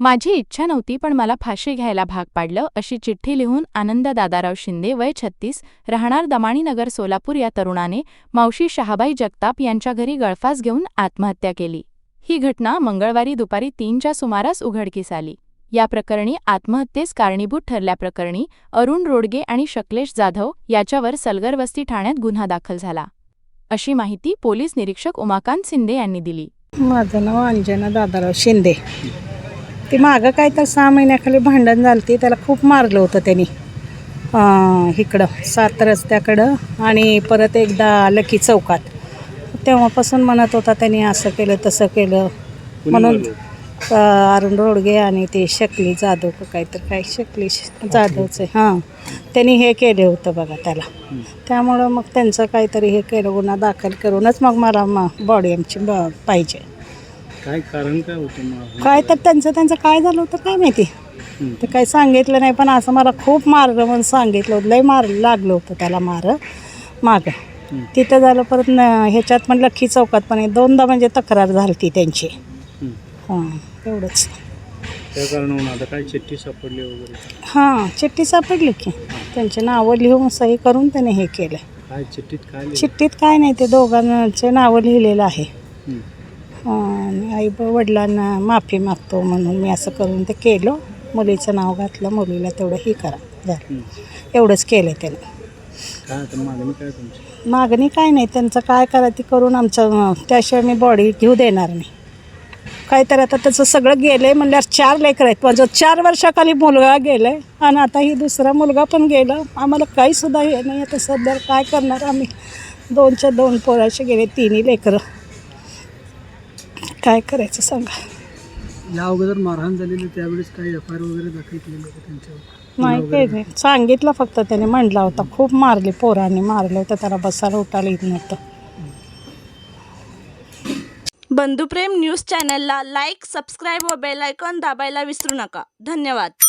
माझी इच्छा नव्हती पण मला फाशी घ्यायला भाग पाडलं अशी चिठ्ठी लिहून आनंद दादाराव शिंदे वय छत्तीस राहणार दमाणीनगर सोलापूर या तरुणाने मावशी शहाबाई जगताप यांच्या घरी गळफास घेऊन आत्महत्या केली. ही घटना मंगळवारी दुपारी तीनच्या सुमारास उघडकीस आली. या प्रकरणी आत्महत्येस कारणीभूत ठरल्याप्रकरणी अरुण रोडगे आणि शकलेश जाधव याच्यावर सलगरवस्ती ठाण्यात गुन्हा दाखल झाला. अशी माहिती पोलीस निरीक्षक उमाकांत शिंदे यांनी दिली. माझं नाव अंजना दादाराव शिंदे. ती मागं काय तर सहा महिन्याखाली भांडण झालं ती त्याला खूप मारलं होतं त्यांनी. इकडं सात रस्त्याकडं आणि परत एकदा लकी चौकात. तेव्हापासून म्हणत होता त्यांनी असं केलं तसं केलं. म्हणून अरुण रोडगे आणि ते शकली जाधव का काहीतरी काय शकली जाधवचे हां. त्यांनी हे केले होतं बघा त्याला. त्यामुळं मग त्यांचं काहीतरी हे केलं गुन्हा दाखल करूनच मग मला मग बॉडी आमची ब- पाहिजे. काय कारण काय होतं मग? काय तर त्यांचं त्यांचं काय झालं होतं काय माहिती? ते काही सांगितलं नाही पण असं मला खूप मारलं म्हणून सांगितलं होतं. लय मार लागलं होतं त्याला मार. मागं. तिथं झालं परत न ह्याच्यात पण लक्की चौकात पण आहे. दोनदा म्हणजे तक्रार झाली ती त्यांची. हं. हां एवढंच. त्या कारणावरून आता काय चिठ्ठी सापडली वगैरे? हां चिठ्ठी सापडली की. त्यांचे नावं लिहून सही करून त्याने हे केलं. काय चिठ्ठीत काय लिहिलं? चिठ्ठीत काय नाही ते दोघांचे नावं लिहिलेलं आहे. आई ब- वडिलांना माफी मागतो म्हणून मी असं करून ते केलं. मुलीचं नाव घातलं मुलीला तेवढं हे करा. झालं. एवढंच केलं त्याने. काय आता मागणी काय तुमची? मागणी काय नाही. त्यांचं काय करा ती करून आमचं त्याशिवाय मी बॉडी घेऊ देणार नाही. काय तर आता त्याचं सगळं गेलं आहे म्हणल्यावर चार लेकर आहेत. माझं चार वर्षाखाली मुलगा गेलं आहे आणि आता ही दुसरा मुलगा पण गेला. आम्हाला काहीसुद्धा हे नाही. आता सध्या काय करणार आम्ही? दोनच्या दोन पोराचे गेले तिन्ही लेकरं. काय करायचं सांगा. या अगोदर मारहाण झालेली त्यावेळेस काही एफ आय आर वगैरे दाखल केलेलं होतं त्यांच्यावर? नाही काही नाही. सांगितलं फक्त त्याने म्हणला होता खूप मारले पोरांनी मारलं होतं त्याला बसायला उठायला येत नव्हतं. बंधुप्रेम न्यूज चॅनलला लाईक सबस्क्राईब व बेल आयकॉन दाबायला विसरू नका. धन्यवाद.